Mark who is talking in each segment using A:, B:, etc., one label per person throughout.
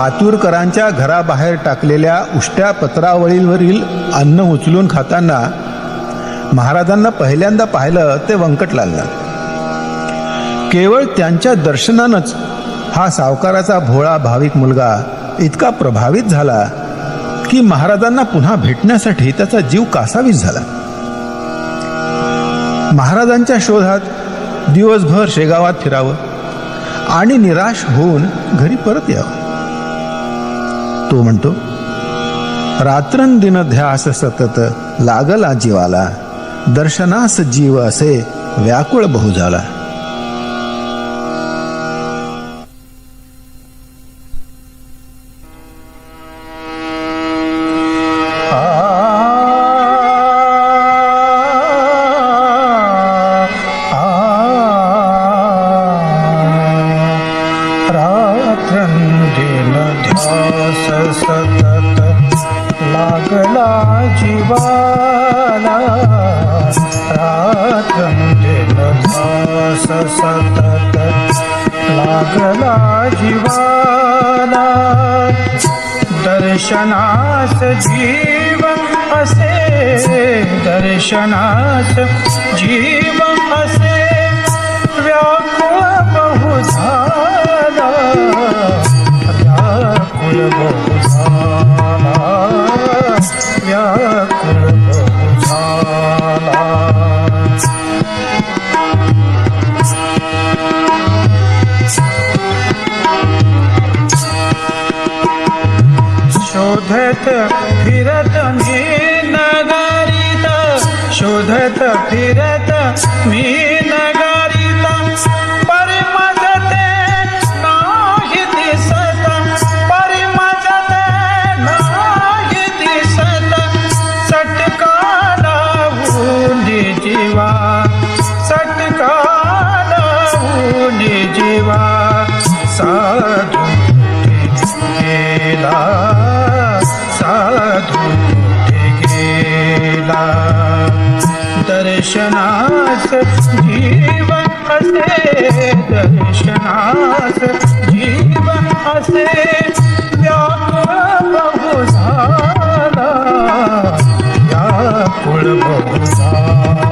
A: पातूरकरांच्या घराबाहेर टाकलेल्या उष्ट्या पत्रावळीवरील अन्न उचलून खाताना महाराजांना पहिल्यांदा पाहिलं ते व्यंकटलालनं. केवळ त्यांच्या दर्शनानंच हा सावकाराचा भोळा भाविक मुलगा इतका प्रभावित झाला की महाराजांना पुन्हा भेटण्यासाठी त्याचा जीव कासावीस झाला. महाराजांच्या शोधात दिवसभर शेगावात फिरावं आणि निराश होऊन घरी परत यावं. तो म्हणतो रात्रंदिन ध्यास सतत लागला जीवाला दर्शनास जीव असे व्याकुळ बहु झाला
B: रात्रंदिन ध्यास सतत लागला जीवाला. रात्रंदिन म्हणजे ध्यास सतत लागला जीवाला. दर्शनास जीव असे दर्शनास जीव असे व्याकुळ बहु झाला. शोधत फिरत मी नगारित शोधत फिरत मी दर्शनास जीव असे दर्शनास जीव असे व्याकुळ बहु झाला व्याकुळ बहु झाला.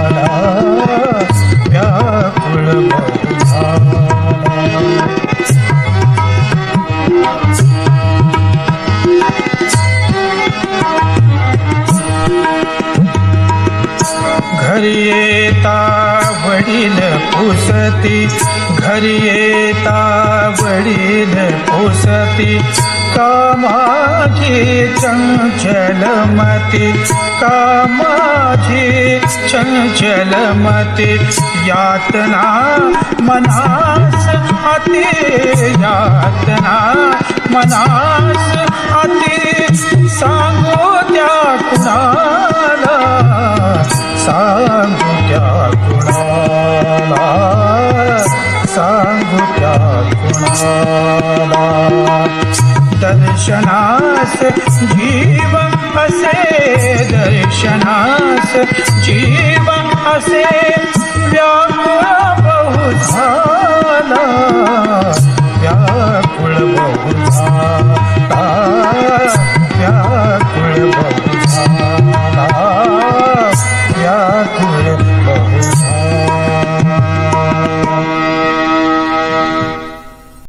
B: घरिता वील पसति घरिता वरील पसति चञ्चलमति चलमति चञ्चलमति यातना मनास अति यातना मनास सांगू त्या कुणाला? सांगू त्या कुणाला? दर्शनास जीव असे दर्शनास जीव असे.